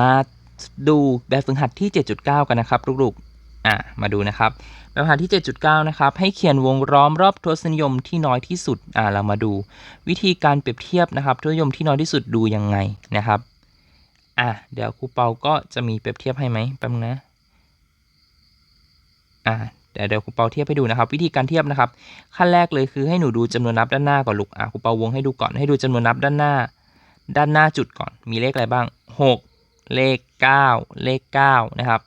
มาดูแบบฝึกหัดที่ 7.9 กันนะครับลูกๆอะมาดูนะครับแบบฝึกหัดที่ 7.9 นะครับให้เขียนวงล้อมรอบทศนิยมที่น้อยที่สุดอะเรามาดู วิธีการเปรียบเทียบนะครับทศนิยมที่น้อยที่สุดดูยังไงนะครับอะเดี๋ยวครูเปาก็จะมีเปรียบเทียบให้ไหมแป๊บนึงนะอะเดี๋ยวเดี๋ยวครูเปาเทียบให้ดูนะครับ วิธีการเทียบนะครับ ขั้นแรกเลยคือให้หนูดูจำนวนนับด้านหน้าก่อนลูกอะครูเปาวงให้ดูก่อนให้ดูจำนวนนับด้านหน้า ด้านหน้าจุดก่อนมีเลขอะไรบ้าง 6 เลข 9 เลข 9 นะครับ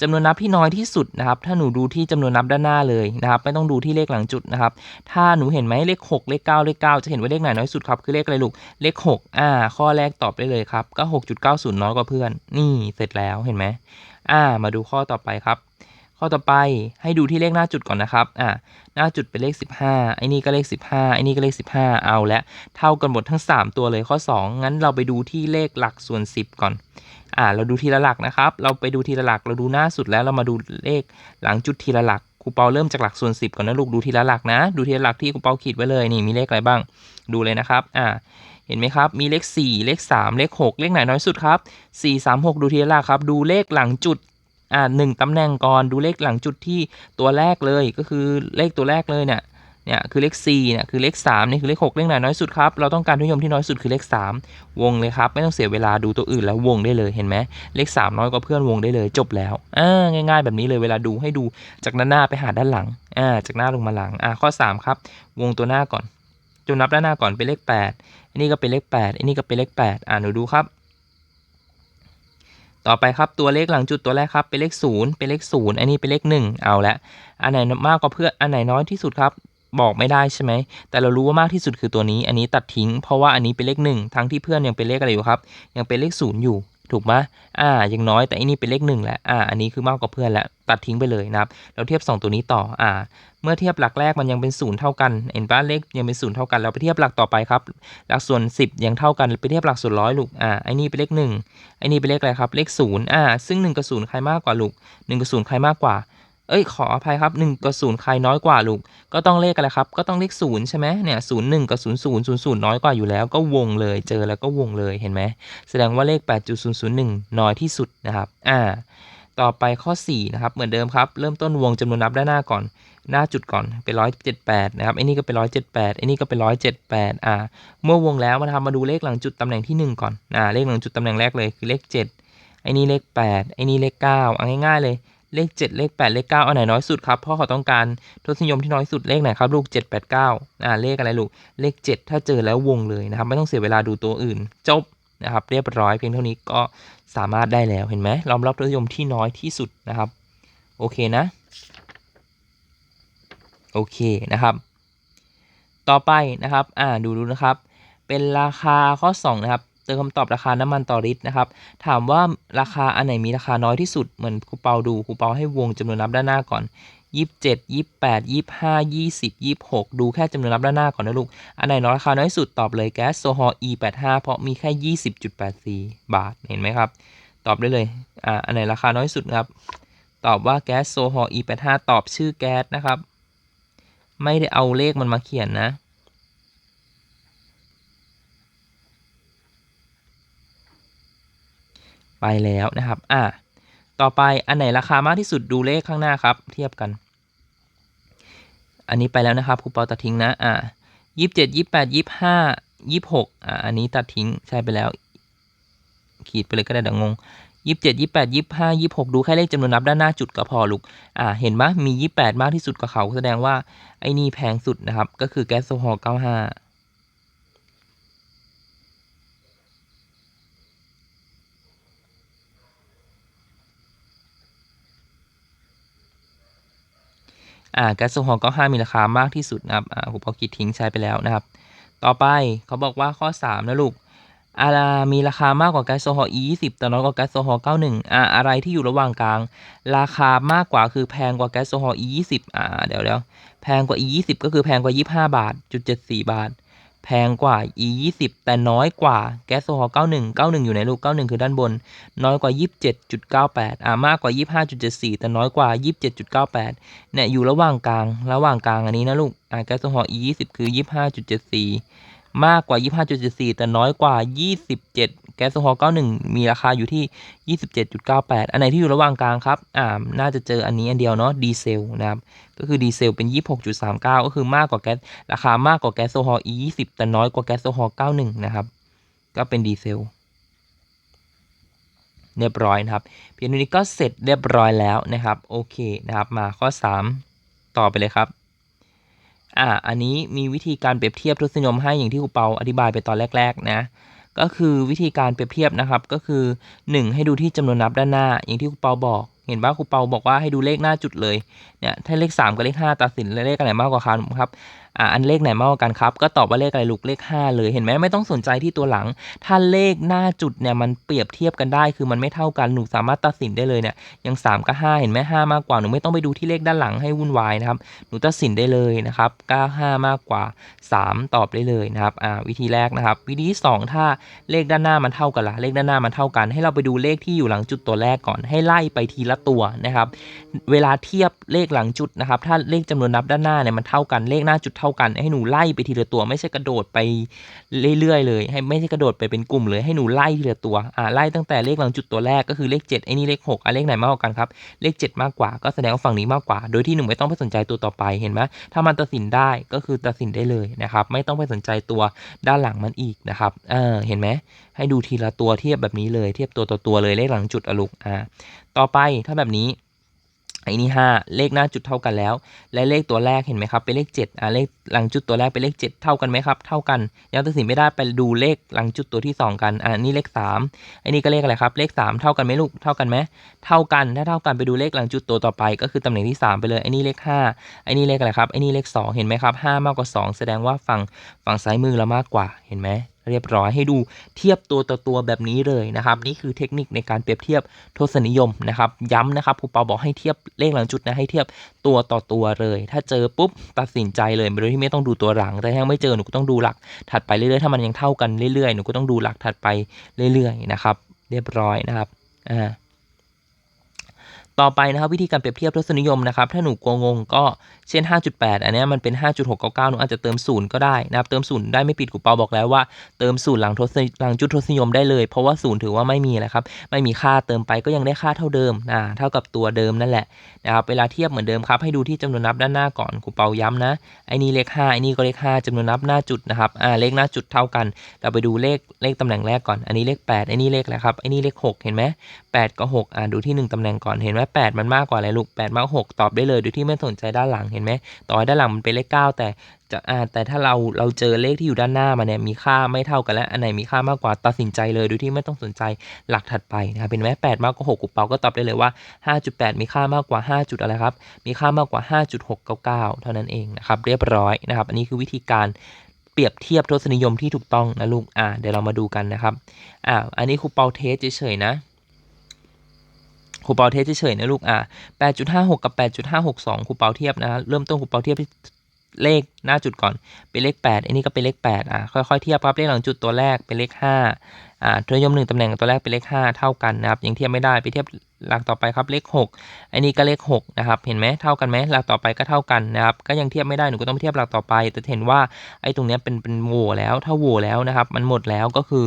จำนวนนับที่น้อยที่สุดนะครับ ถ้าหนูดูที่จำนวนนับด้านหน้าเลยนะครับ ไม่ต้องดูที่เลขหลังจุดนะครับ ถ้าหนูเห็นไหมเลข 6 เลข 9 เลข 9 จะเห็นว่าเลขไหนน้อยสุดครับคือเลขอะไรลูก เลข 6 อ่า ข้อแรกตอบได้เลยครับ ก็ 6.90 น้อยกว่าเพื่อน นี่เสร็จแล้วเห็นไหมอ่า มาดูข้อต่อไปครับ ข้อต่อไปให้ดูที่เลขหน้าจุดก่อนนะครับ อ่าหน้าจุดเป็นเลข 15 ไอ้นี่ก็เลข 15 ไอ้นี่ก็เลข 15 เอาและ เท่ากันหมดทั้ง 3 ตัวเลยข้อ 2 งั้นเราไปดูที่เลขหลักส่วน 10 ก่อน อ่า เราดูทีละหลักนะครับ เราไปดูทีละหลัก เราดูหน้าสุดแล้ว เรามาดูเลขหลังจุดทีละหลัก ครูเปาเริ่มจากหลักส่วน 10 ก่อนนะลูก ดูทีละหลักนะ ดูทีละหลักที่ครูเปาขีดไว้เลย นี่มีเลขอะไรบ้าง ดูเลยนะครับ อ่าเห็นไหมครับ มีเลข 4 เลข 3 เลข 6 เลขไหนน้อยสุดครับ 4 3 6 ดูทีละหลักครับ ดูเลขหลังจุด อ่าหนึ่งตำแหน่งก่อนดูเลขหลังจุดที่ตัวแรกเลยก็คือเลขตัวแรกเลยเนี่ยเนี่ยคือเลข4เนี่ยคือเลข3นี่คือเลข6เลขไหนน้อยสุดครับเราต้องการทุนนิยมที่น้อยสุดคือเลข 3 วงเลยครับไม่ต้องเสียเวลาดูตัวอื่นแล้ววงได้เลยเห็นไหมเลข 3 น้อยกว่าเพื่อนวงได้เลยจบแล้วอ่าง่าย ๆ แบบนี้เลยเวลาดูให้ดูจากด้านหน้าไปหาด้านหลังอ่าจากหน้าลงมาหลังอ่าข้อ 3 ครับ วงตัวหน้าก่อนจนนับด้านหน้าก่อนเป็นเลข8อันนี้ก็เป็นเลข8อันนี้ก็เป็นเลข8อ่าหนูดูครับ ต่อไปครับตัวเลขหลังจุดตัวแรกครับเป็นเลข 0 เป็นเลข 0 อันนี้เป็นเลข 1 เอาละอันไหนมากกว่าเพื่อนอันไหนน้อยที่สุดครับบอกไม่ได้ใช่ไหม แต่เรารู้ว่ามากที่สุดคือตัวนี้ อันนี้ตัดทิ้ง เพราะว่าอันนี้เป็นเลขหนึ่งทั้งที่เพื่อนยังเป็นเลขอะไรอยู่ครับ ยังเป็นเลขศูนย์อยู่ ถูกไหมอ่ายังน้อยแต่อันนี้เป็นเลขหนึ่งแหละอ่าอันนี้คือมากกว่าเพื่อนแล้วตัดทิ้งไปเลยนะครับเราเทียบ 2 ตัวนี้ต่ออ่าเมื่อเทียบหลักแรกมันยังเป็นศูนย์เท่ากันเห็นปะเลขยังเป็นศูนย์เท่ากันเราไปเทียบหลักต่อไปครับ หลักส่วน 10 ยังเท่ากันไปเทียบหลักส่วนร้อยลูกอ่าไอ้นี่เป็นเลขหนึ่งไอ้นี่เป็นเลขอะไรครับเลขศูนย์อ่าซึ่ง1กับ0ใครมากกว่าลูก1กับ0ใครมากกว่า เอ้ยขออภัยครับ1กับ0ใครน้อยกว่าลูก ก็ต้องเลขอะไรครับ ก็ต้องเลขศูนย์ใช่ไหมเนี่ยศูนย์หนึ่งกับศูนย์ศูนย์ศูนย์ศูนย์น้อยกว่าอยู่แล้ว ก็วงเลยเจอแล้วก็วงเลยเห็นไหมแสดงว่าเลข 8.001 น้อยที่สุดนะครับอ่าต่อไปข้อ 4 นะครับ เหมือนเดิมครับ เริ่มต้นวงจำนวนนับด้านหน้าก่อน หน้าจุดก่อน เป็น 178 นะครับไอ้นี่ก็เป็น 178ไอ้นี่ก็เป็น 178 อ่า เมื่อวงแล้วมาทำมาดูเลขหลังจุดตำแหน่งที่ 1 ก่อน อ่า เลขหลังจุดตำแหน่งแรกเลยคือเลข 7 ไอ้นี่เลข 8 ไอ้นี่เลข 9 เอาง่ายๆเลย เลข 7 เลข 8 เลข 9 อันไหนน้อยสุดครับเพราะเขาต้องการทศนิยมที่น้อยสุดเลขไหนครับลูก 7 8 9อ่าเลขอะไรลูกเลข 7 ถ้าเจอแล้ววงเลยนะครับ ไม่ต้องเสียเวลาดูตัวอื่น จบนะครับ เรียบร้อยเพียงเท่านี้ก็สามารถได้แล้วเห็นไหมรอมรับทศนิยมที่น้อยที่สุดนะครับ โอเคนะ โอเคนะครับ ต่อไปนะครับ อ่าดูดูนะครับ เป็นราคาข้อ 2 นะครับ เติมคำตอบราคาน้ำมันต่อลิตรนะครับ ถามว่าราคาอันไหนมีราคาน้อยที่สุดเหมือนครูเปาดูครูเปาให้วงจำนวนนับด้านหน้าก่อน27 28 25 20 26 ดูแค่จำนวนนับด้านหน้าก่อนนะลูก อันไหนน้อยราคาน้อยสุดตอบเลยแก๊สโซฮอล์ E85 เพราะมีแค่ 20.84 บาท เห็นไหมครับ ตอบได้เลย อ่า อันไหนราคาน้อยสุดครับ ตอบว่าแก๊สโซฮอล์ E85 ตอบชื่อแก๊สนะครับ ไม่ได้เอาเลขมันมาเขียนนะ ไปแล้วนะครับอ่าต่อไปอันไหนราคามากที่สุดดูเลขข้างหน้าครับ เทียบกัน อันนี้ไปแล้วนะครับครูเปาตัดทิ้งนะอ่ายี่สิบเจ็ดยี่แปดยี่ห้ายี่หกอ่าอันนี้ตัดทิ้งใช่ไปแล้ว ขีดไปเลยก็ได้ดี๋ยวงงยี่สิบเจ็ดยี่แปดยี่ห้ายี่หกดูแค่เลขจำนวนนับด้านหน้าจุดก็พอลูกอ่าเห็นไหมมียี่แปดมากที่สุดกว่าเขาแสดงว่าไอ้นี่แพงสุดนะครับ ก็คือแก๊สโซฮอล์เก้าห้า อ่าแก๊สโซฮอล์ก็ห้ามีราคามากที่สุดนะครับอ่าผมเอาขีดทิ้งใช้ไปแล้วนะครับ ต่อไปเขาบอกว่าข้อ 3 นะลูกอารามีราคามากกว่าแก๊สโซฮอล์ E20 แต่น้อยกว่าแก๊สโซฮอล์ 91อ่าอะไรที่อยู่ระหว่างกลาง ราคามากกว่าคือแพงกว่าแก๊สโซฮอล์ E20 อ่าเดี๋ยวเดี๋ยวแพงกว่า E20 ก็คือแพงกว่า 25 บาทจุด74 บาท แพงกว่า E20 แต่น้อยกว่าแก๊สโซฮอล์91 91 อยู่ในลูก 91 คือด้านบน น้อยกว่า 27.98 อ่ามากกว่า 25.74 แต่น้อยกว่า 27.98 เนี่ยอยู่ระหว่างกลาง ระหว่างกลางอันนี้นะลูก อ่าแก๊สโซฮอล์ E20 คือ 25.74 มากกว่า 25.74 แต่น้อยกว่า 27 แก๊สโซฮอล์91 มีราคาอยู่ที่ 27.98 อันไหนที่อยู่ระหว่างกลางครับ อ่า น่าจะเจออันนี้อันเดียวเนาะ ดีเซลนะครับ ก็คือดีเซลเป็น 26.39 ก็คือมากกว่าแก๊ส ราคามากกว่าแก๊สโซฮอล์ E20 แต่น้อยกว่าแก๊สโซฮอล์91 นะครับ ก็เป็นดีเซลเรียบร้อยนะครับ เพียงนี้ก็เสร็จเรียบร้อยแล้วนะครับ โอเคนะครับ มาข้อ 3 ต่อไปเลยครับ อ่าอันนี้มีวิธีการเปรียบเทียบทศนิยมให้อย่างที่ครูเปาอธิบายไปตอนแรก ๆ นะ ก็คือวิธีการเปรียบเทียบนะครับ ก็คือ 1 ให้ดูที่จำนวนนับด้านหน้า อย่างที่ครูเปาบอก เห็นว่าครูเปาบอกว่าให้ดูเลขหน้าจุดเลยเนี่ยถ้าเลข 3 กับเลข 5 ตัดสินเลขอะไรมากกว่ากันครับอ่าอันเลขไหนมากกว่ากันครับ ก็ตอบว่าเลขอะไรลูกเลข 5 เลยเห็นไหมไม่ต้องสนใจที่ตัวหลัง ถ้าเลขหน้าจุดเนี่ยมันเปรียบเทียบกันได้ คือมันไม่เท่ากันหนูสามารถตัดสินได้เลยเนี่ยย่าง3 กับ 5 เห็นไหม5มากกว่าหนูไม่ต้องไปดูที่เลขด้านหลังให้วุ่นวายนะครับหนูตัดสินได้เลยนะครับ9 5มากกว่า 3 ตอบได้เลยนะครับอ่าวิธีแรกนะครับ วิธีที่ 2 ถ้าเลขด้านหน้ามันเท่ากันละเลขด้านหน้ามันเท่ากัน ให้เราไปดูเลขที่อยู่หลังจุดตัวแรกก่อนให้ไล่ไปทีละตัวนะครับ เวลาเทียบเลขหลังจุดนะครับ ถ้าเลขจำนวนนับด้านหน้าเนี่ยมันเท่ากัน เลขหน้าจุดเท่ากัน ให้หนูไล่ไปทีละตัว ไม่ใช่กระโดดไปเรื่อยๆเลย ให้ไม่ใช่กระโดดไปเป็นกลุ่มเลย ให้หนูไล่ทีละตัว อ่าไล่ตั้งแต่เลขหลังจุดตัวแรกก็คือเลข7ไอ้นี่เลข6อะเลขไหนมากกว่ากันครับ เลข 7 มากกว่า ก็แสดงว่าฝั่งนี้มากกว่า โดยที่หนูไม่ต้องไปสนใจตัวต่อไป เห็นไหมถ้ามันตัดสินได้ก็คือตัดสินได้เลยนะครับ ไม่ต้องไปสนใจตัวด้านหลังมันอีกนะครับ เออ เห็นไหมให้ดูทีละตัวเทียบแบบนี้เลย เทียบตัวต่อตัวเลยเลขหลังจุดอลูกอ่า ต่อไปถ้าแบบนี้ไอ้นี่ห้าเลขหน้าจุดเท่ากันแล้ว และเลขตัวแรกเห็นไหมครับ เป็นเลข7อ่าเลขหลังจุดตัวแรกเป็นเลข 7 เท่ากันไหมครับ เท่ากัน ยังตัดสินไม่ได้ไปดูเลขหลังจุดตัวที่ 2 กันอ่านี่เลข3ไอ้นี่ก็เลขอะไรครับ เลข 3 เท่ากันไหมลูก เท่ากันไหมเท่ากัน ถ้าเท่ากันไปดูเลขหลังจุดตัวต่อไป ก็คือตำแหน่งที่ 3 ไปเลย ไอ้นี่เลข 5 ไอ้นี่เลขอะไรครับ ไอ้นี่เลข 2 เห็นไหมครับ5มากกว่า 2 แสดงว่าฝั่งฝั่งซ้ายมือเรามากกว่า เห็นไหม เรียบร้อยให้ดูเทียบตัวต่อตัวแบบนี้เลยนะครับ นี่คือเทคนิคในการเปรียบเทียบทศนิยมนะครับย้ำนะครับครูเปาบอกให้เทียบเลขหลังจุดนะให้เทียบตัวต่อตัวเลย ถ้าเจอปุ๊บตัดสินใจเลยโดยที่ไม่ต้องดูตัวหลังแต่ถ้ายังไม่เจอหนูก็ต้องดูหลัก ถัดไปเรื่อยๆถ้ามันยังเท่ากันเรื่อยๆหนูก็ต้องดูหลักถัดไปเรื่อยๆนะครับ เรียบร้อยนะครับอ่า ต่อไปนะครับวิธีการเปรียบเทียบทศนิยมนะครับถ้าหนูกลัวงงก็เช่น 5.8 อันนี้มันเป็น 5.699 หนูอาจจะเติมศูนย์ก็ได้นะครับเติมศูนย์ได้ไม่ผิดครูเปาบอกแล้วว่าเติมศูนย์หลังทศหลังจุดทศนิยมได้เลย เพราะว่าศูนย์ถือว่าไม่มีนะครับไม่มีค่าเติมไปก็ยังได้ค่าเท่าเดิมนะเท่ากับตัวเดิมนั่นแหละนะครับเวลาเทียบเหมือนเดิมครับให้ดูที่จำนวนนับด้านหน้าก่อนครูเปาย้ำนะไอ้นี่เลข5ไอ้นี่ก็เลข5จำนวนนับหน้าจุดนะครับอ่าเลขหน้าจุดเท่ากัน เราไปดูเลขเลขตำแหน่งแรกก่อนอันนี้เลข8ไอ้นี่เลขอะไรครับไอ้นี่เลข 6 เห็นไหม8กับ6อ่าดูที่ 1ตำแหน่งก่อนเห็นไหม8 มันมากกว่าอะไรลูก8มากกว่า6ตอบได้เลยโดยที่ไม่สนใจด้านหลังเห็นไหมต่อให้ด้านหลังมันเป็นเลข 9 แต่จะอ่าแต่ถ้าเราเราเจอเลขที่อยู่ด้านหน้ามาเนี่ยมีค่าไม่เท่ากันแล้วอันไหนมีค่ามากกว่าตัดสินใจเลยโดยที่ไม่ต้องสนใจหลักถัดไปนะครับเป็นไหม8มากกว่า6กุเปาก็ตอบได้เลยว่า 5.8 มีค่ามากกว่า 5 จุดอะไรครับมีค่ามากกว่า 5.699 เท่านั้นเองนะครับเรียบร้อยนะครับอันนี้คือวิธีการเปรียบเทียบทศนิยมที่ถูกต้องนะลูกอ่าเดี๋ยวเรามาดูกันนะครับอ่าอันนี้ครูเปาเทสเฉยๆนะ ครูเปาเทสเฉยๆนะลูกอ่า8.56กับ8.562ครูเปาเทียบนะเริ่มต้นครูเปาเทียบที่เลขหน้าจุดก่อนเป็นเลข 8 อันนี้ก็เป็นเลข 8 อะค่อยๆเทียบครับเลขหลังจุดตัวแรกเป็นเลข 5 อ่าทศนิยมหนึ่งตำแหน่งตัวแรกเป็นเลข 5 เท่ากันนะครับยังเทียบไม่ได้ไปเทียบ หลักต่อไปครับเลข6อันนี้ก็เลข6นะครับเห็นไหมเท่ากันไหมหลักต่อไปก็เท่ากันนะครับก็ยังเทียบไม่ได้หนูก็ต้องไปเทียบหลักต่อไป แต่เห็นว่าไอ้ตรงเนี้ยเป็นเป็นโหวแล้วถ้าโหวแล้วนะครับมันหมดแล้วก็คือ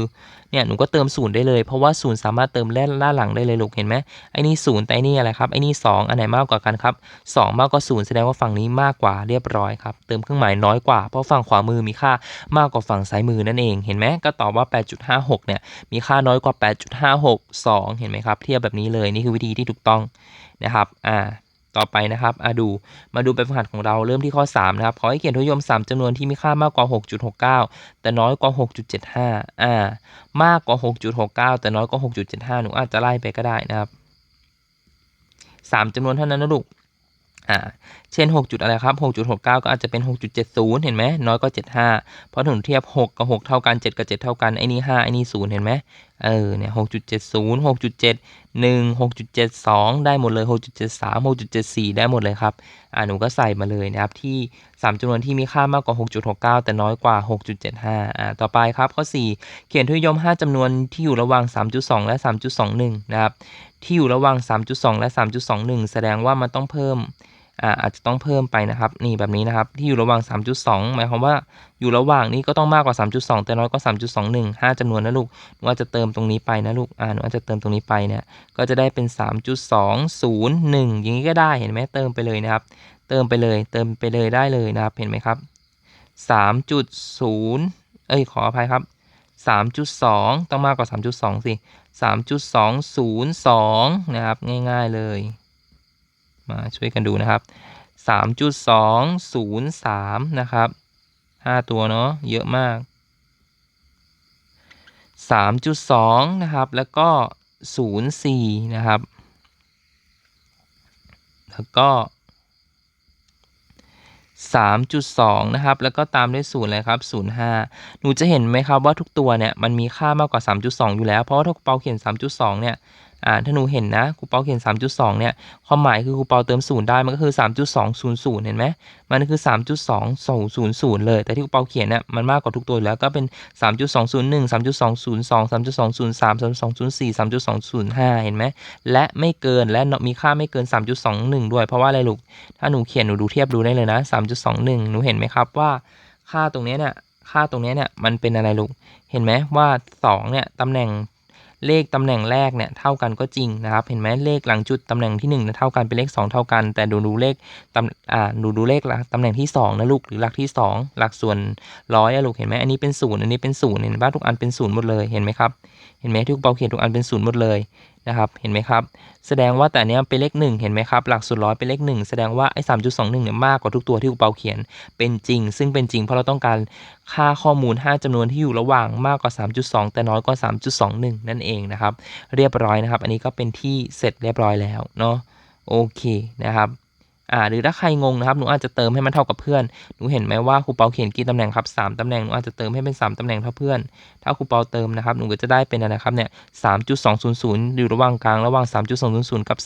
เนี่ยหนูก็เติมศูนย์ได้เลย เพราะว่าศูนย์สามารถเติมแล่ล่าหลังได้เลยลูกเห็นไหมไอ้นี่ศูนย์แต่ไอ้นี่อะไรครับไอ้นี่สองอันไหนมากกว่ากันครับสองมากกว่าศูนย์แสดงว่าฝั่งนี้มากกว่าเรียบร้อยครับเติมเครื่องหมายน้อยกว่า เพราะฝั่งขวามือมีค่ามากกว่าฝั่งซ้ายมือนั่นเองเห็นไหมก็ตอบว่า 8.56 เนี่ยมีค่าน้อยกว่า 8.562 เห็นไหมครับเทียบแบบนี้เลยนี่คือวิธีที่ถูกต้องนะครับอ่าต่อไปนะครับอ่าดู มาดูแบบฝึกหัดของเราเริ่มที่ข้อ 3 นะครับ ขอให้เขียนทศนิยม 3จำนวนที่มีค่ามากกว่า 6.69 แต่น้อยกว่า 6.75 อ่า มากกว่า 6.69 แต่น้อยกว่า 6.75 หนูอาจจะไล่ไปก็ได้นะครับ 3จำนวนเท่านั้นนะลูก อ่าเช่น 6 จุดอะไรครับ 6.69 ก็อาจจะเป็น 6.70 เห็นไหมน้อยกว่า75 เพราะถึงเทียบ 6 กับ 6 เท่ากัน 7 กับ 7 เท่ากันไอ้นี่ 5 ไอ้นี่ 0 เห็นไหมเออเนี่ย6.70 6.71 6.72 ได้หมดเลย 6.73 6.74 ได้หมดเลยครับอ่าหนูก็ใส่มาเลยนะครับ ที่ 3จำนวนที่มีค่ามากกว่า 6.69 แต่น้อยกว่า 6.75 อ่าต่อไปครับข้อ 4 เขียนทศนิยม 5จำนวนที่อยู่ระหว่าง 3.2 และ 3.21 นะครับ ที่อยู่ระหว่าง 3.2 และ 3.21 แสดงว่ามันต้องเพิ่มอ่าอาจจะต้องเพิ่มไปนะครับ นี่แบบนี้นะครับ ที่อยู่ระหว่าง 3.2 หมายความว่าอยู่ระหว่างนี้ก็ต้องมากกว่า 3.2 แต่น้อยกว่า 3.21 5จำนวนนะลูกหนูอาจจะเติมตรงนี้ไปนะลูกอ่าหนูอาจจะเติมตรงนี้ไปเนี่ยก็จะได้เป็น 3.201 อย่างนี้ก็ได้เห็นไหมเติมไปเลยนะครับ เติมไปเลย เติมไปเลยได้เลยนะครับเห็นไหมครับ 3.0 เอ้ยขออภัยครับ 3.2 ต้องมากกว่า 3.2 สิ 3.202 นะครับ ง่าย ๆ เลย มาช่วยกันดูนะครับ 3.203 นะครับ 5 ตัวเนาะ เยอะมาก 3.2 นะครับ แล้วก็ 04 นะครับ แล้วก็ 3.2 นะครับ แล้วก็ตามด้วย0เลยครับ 05 หนูจะเห็นไหมครับว่าทุกตัวเนี่ยมันมีค่ามากกว่า 3.2 อยู่แล้ว เพราะว่าถ้าครูเปาเขียน 3.2 เนี่ย อ่าถ้าหนูเห็นนะครูเปาเขียน 3.2 เนี่ยความหมายคือครูเปาเติม0ได้มันก็คือ 3.200 เห็นไหมมันคือ 3.2000 เลย แต่ที่ครูเปาเขียนเนี่ยมันมากกว่าทุกตัวแล้วก็เป็น 3.201 3.202 3.203 3.204 3.205 เห็นไหมและไม่เกินและมีค่าไม่เกิน 3.21 ด้วย เพราะว่าอะไรลูกถ้าหนูเขียนหนูดูเทียบดูได้เลยนะ 3.21 หนูเห็นไหมครับว่าค่าตรงนี้เนี่ยค่าตรงนี้เนี่ยมันเป็นอะไรลูกเห็นไหมว่า2เนี่ยตำแหน่ง เลขตำแหน่งแรกเนี่ยเท่ากันก็จริงนะครับ เห็นไหมเลขหลังจุดตำแหน่งที่1เนี่ยเท่ากันเป็นเลข 2 เท่ากัน แต่ดูดูเลขตำอ่าดูดูเลขหลักตำแหน่งที่2นะลูกหรือหลักที่ 2 หลักส่วนร้อยอะลูกเห็นไหมอันนี้เป็นศูนย์อันนี้เป็นศูนย์เห็นป่าทุกอันเป็นศูนย์หมดเลยเห็นไหมครับเห็นไหมทุกเบาเขียนทุกอันเป็นศูนย์หมดเลยนะครับเห็นไหมครับแสดงว่าแต่เนี้ยเป็นเลขหนึ่งเห็นไหมครับหลักส่วนร้อยเป็นเลขหนึ่งแสดงว่าไอ้สามจุดสองหนึ่งเนี่ยมากกว่าทุกตัวที่ครูเปาเขียนเป็นจริง ซึ่งเป็นจริงเพราะเราต้องการค่าข้อมูล 5จำนวนที่อยู่ระหว่างมากกว่า 3.2 แต่น้อยกว่า 3.21 นั่นเองนะครับเรียบร้อยนะครับ อันนี้ก็เป็นที่เสร็จเรียบร้อยแล้วเนาะโอเคนะครับ อ่าหรือถ้าใครงงนะครับหนูอาจจะเติมให้มันเท่ากับเพื่อนหนูเห็นไหมว่าครูเปาเขียนกี่ตำแหน่งครับ3ตำแหน่งหนูอาจจะเติมให้เป็น3ตำแหน่งเท่าเพื่อน ถ้าครูเปาเติมนะครับหนูก็จะได้เป็นอะไรนะครับเนี่ย3.200อยู่ระหว่างกลางระหว่าง3.200กับ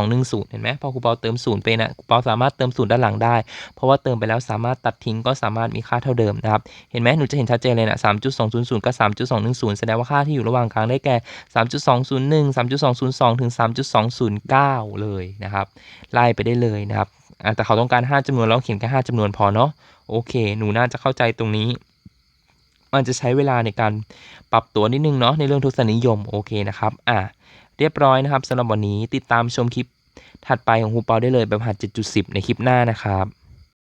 3.210เห็นไหมพอครูเปาเติม0ไปนะครูเปาสามารถเติม0ด้านหลังได้ เพราะว่าเติมไปแล้วสามารถตัดทิ้งก็สามารถมีค่าเท่าเดิมนะครับเห็นไหมหนูจะเห็นชัดเจนเลยนะ3.200กับ3.210แสดงว่าค่าที่อยู่ระหว่างกลางได้แก่3.201 3.202ถึง3.209เลยนะครับไล่ไปได้เลยนะครับ อะแต่เขาต้องการ 5จำนวนเราเขียนแค่5จำนวนพอเนาะโอเค หนูน่าจะเข้าใจตรงนี้ มันจะใช้เวลาในการปรับตัวนิดนึงเนาะในเรื่องทศนิยมโอเคนะครับอะเรียบร้อยนะครับสำหรับวันนี้ติดตามชมคลิปถัดไปของครูเปาได้เลยแบบหัด 7.10 ในคลิปหน้านะครับ